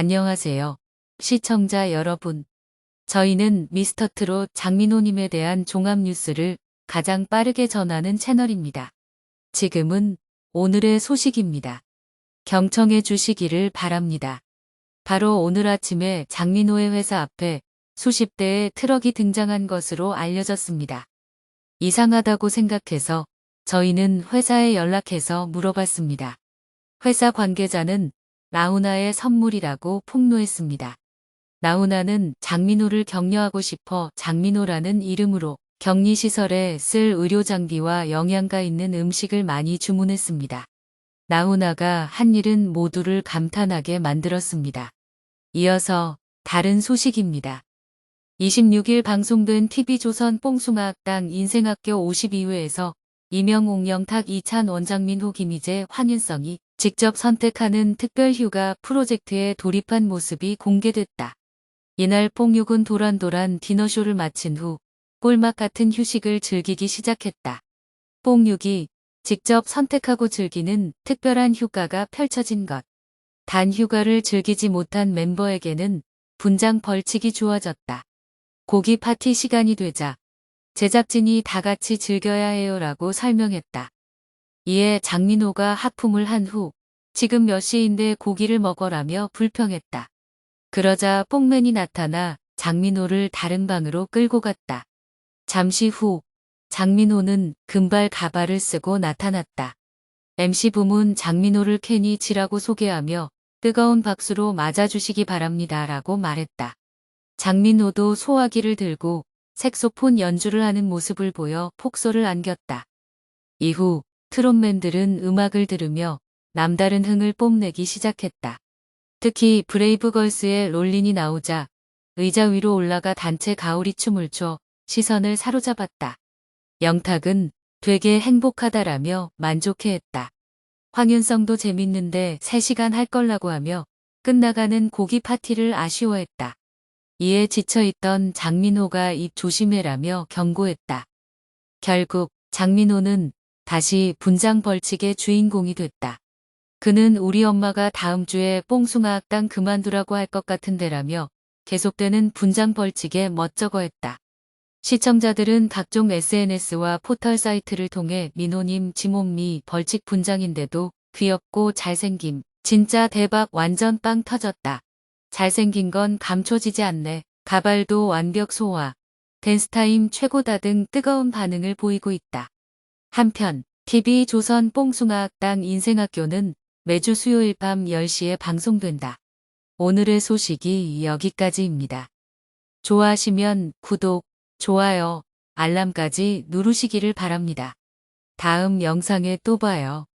안녕하세요. 시청자 여러분. 저희는 미스터트롯 장민호님에 대한 종합 뉴스를 가장 빠르게 전하는 채널입니다. 지금은 오늘의 소식입니다. 경청해 주시기를 바랍니다. 바로 오늘 아침에 장민호의 회사 앞에 수십 대의 트럭이 등장한 것으로 알려졌습니다. 이상하다고 생각해서 저희는 회사에 연락해서 물어봤습니다. 회사 관계자는 라우나의 선물이라고 폭로했습니다. 라우나는 장민호를 격려하고 싶어 장민호라는 이름으로 격리시설에 쓸 의료장비와 영양가 있는 음식을 많이 주문했습니다. 라우나가 한 일은 모두를 감탄하게 만들었습니다. 이어서 다른 소식입니다. 26일 방송된 TV조선 뽕숭아학당 인생학교 52회에서 이명옥 영탁 이찬 원장민호 김희재 황윤성이 직접 선택하는 특별휴가 프로젝트에 돌입한 모습이 공개됐다. 이날 뽕육은 도란도란 디너쇼를 마친 후 꿀맛 같은 휴식을 즐기기 시작했다. 뽕육이 직접 선택하고 즐기는 특별한 휴가가 펼쳐진 것. 단 휴가를 즐기지 못한 멤버에게는 분장 벌칙이 주어졌다. 고기 파티 시간이 되자 제작진이 다 같이 즐겨야 해요라고 설명했다. 이에 장민호가 하품을 한 후 지금 몇 시인데 고기를 먹어라며 불평했다. 그러자 뽕맨이 나타나 장민호를 다른 방으로 끌고 갔다. 잠시 후 장민호는 금발 가발을 쓰고 나타났다. MC 부문 장민호를 괜히 지라고 소개하며 뜨거운 박수로 맞아주시기 바랍니다 라고 말했다. 장민호도 소화기를 들고 색소폰 연주를 하는 모습을 보여 폭소를 안겼다. 이후 트롯맨들은 음악을 들으며 남다른 흥을 뽐내기 시작했다. 특히 브레이브걸스의 롤린이 나오자 의자 위로 올라가 단체 가오리 춤을 춰 시선을 사로잡았다. 영탁은 되게 행복하다라며 만족해했다. 황윤성도 재밌는데 3시간 할 걸라고 하며 끝나가는 고기 파티를 아쉬워했다. 이에 지쳐있던 장민호가 입 조심해라며 경고했다. 결국 장민호는 다시 분장 벌칙의 주인공이 됐다. 그는 우리 엄마가 다음 주에 뽕숭아 학당 그만두라고 할 것 같은데라며 계속되는 분장 벌칙에 멋쩍어했다. 시청자들은 각종 SNS와 포털 사이트를 통해 민호님 지몸미 벌칙 분장인데도 귀엽고 잘생김 진짜 대박 완전 빵 터졌다. 잘생긴 건 감춰지지 않네. 가발도 완벽 소화. 댄스타임 최고다 등 뜨거운 반응을 보이고 있다. 한편 TV 조선 뽕숭아학당 인생학교는 매주 수요일 밤 10시에 방송된다. 오늘의 소식이 여기까지입니다. 좋아하시면 구독, 좋아요, 알람까지 누르시기를 바랍니다. 다음 영상에 또 봐요.